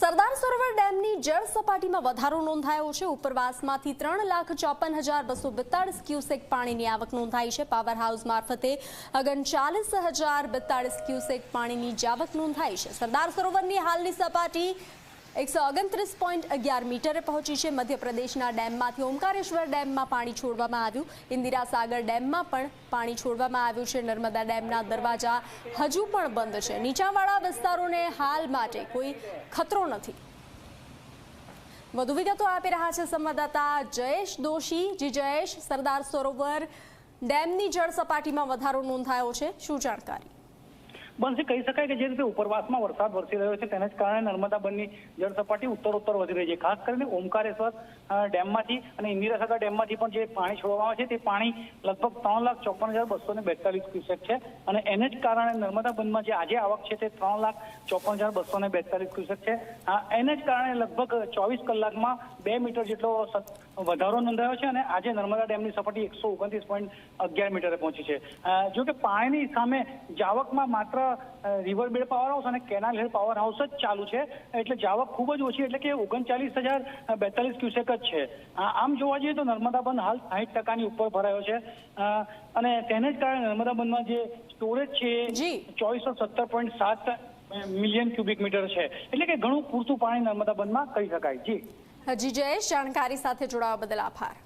સરદાર સરોવર ડેમની જળ સપાટીમાં વધારો નોંધાયો છે. ઉપરવાસમાંથી ત્રણ લાખ ચોપન હજાર બસો બેતાળીસ ક્યુસેક પાણીની આવક નોંધાઈ છે. પાવર હાઉસ મારફતે ઓગણચાલીસ હજાર બેતાળીસ ક્યુસેક પાણીની જાવક નોંધાઈ છે. સરદાર સરોવરની હાલની સપાટી એકસો ઓગણત્રીસ પોઈન્ટ અગિયાર મીટરે પહોંચી છે મધ્યપ્રદેશના ડેમમાંથી. ઓમકારેશ્વર ડેમમાં પાણી છોડવામાં આવ્યું. ઇન્દિરા સાગર ડેમમાં પણ પાણી છોડવામાં આવ્યું છે. નર્મદા ડેમના દરવાજા હજુ પણ બંધ છે. નીચાણવાળા વિસ્તારોને હાલ માટે કોઈ ખતરો નથી. વધુ વિગતો આપી રહ્યા છે સંવાદદાતા જયેશ દોશી. જી જયેશ, સરદાર સરોવર ડેમની જળ સપાટીમાં વધારો નોંધાયો છે. શું જાણકારી? બનશે કહી શકાય કે જે રીતે ઉપરવાસમાં વરસાદ વરસી રહ્યો છે, તેને જ કારણે નર્મદા બંધની જળ સપાટી ઉત્તરોત્તર વધી રહી છે. ખાસ કરીને ઓમકારેશ્વર ડેમમાંથી અને ઇન્દિરાસાગર ડેમમાંથી પણ જે પાણી છોડવામાં આવે છે, તે પાણી લગભગ ત્રણ લાખ ચોપન હજાર બસો ને બેતાલીસ ક્યુસેક છે. અને એને જ કારણે નર્મદા બંધમાં જે આજે આવક છે, તે ત્રણ લાખ ચોપન હજાર બસો ને બેતાલીસ ક્યુસેક છે. એને જ કારણે લગભગ ચોવીસ કલાકમાં બે મીટર જેટલો વધારો નોંધાયો છે અને આજે નર્મદા ડેમની સપાટી એકસો ઓગણત્રીસ પોઈન્ટ અગિયાર મીટરે પહોંચી છે. જો કે પાણીની સામે જાવકમાં માત્ર રિવર બેડ પાવર હાઉસ અને કેનાલ હેડ પાવર હાઉસ જ ચાલુ છે. એટલે જાવક ખૂબ જ ઓછી એટલે કે ઓગણચાલીસ હજાર બેતાલીસ ક્યુસેક જ છે. આમ જોવા જઈએ તો નર્મદા બંધ હાલ સાહીઠ ટકાની ઉપર ભરાયો છે. અને તેને જ કારણે નર્મદા બંધમાં જે સ્ટોરેજ છે. ચોવીસો સત્તર પોઈન્ટ સાત મિલિયન ક્યુબિક મીટર છે. એટલે કે ઘણું પૂરતું પાણી નર્મદા બંધમાં કહી શકાય. જી. હજી જયેશ જાણકારી સાથે જોડાવા બદલ આભાર.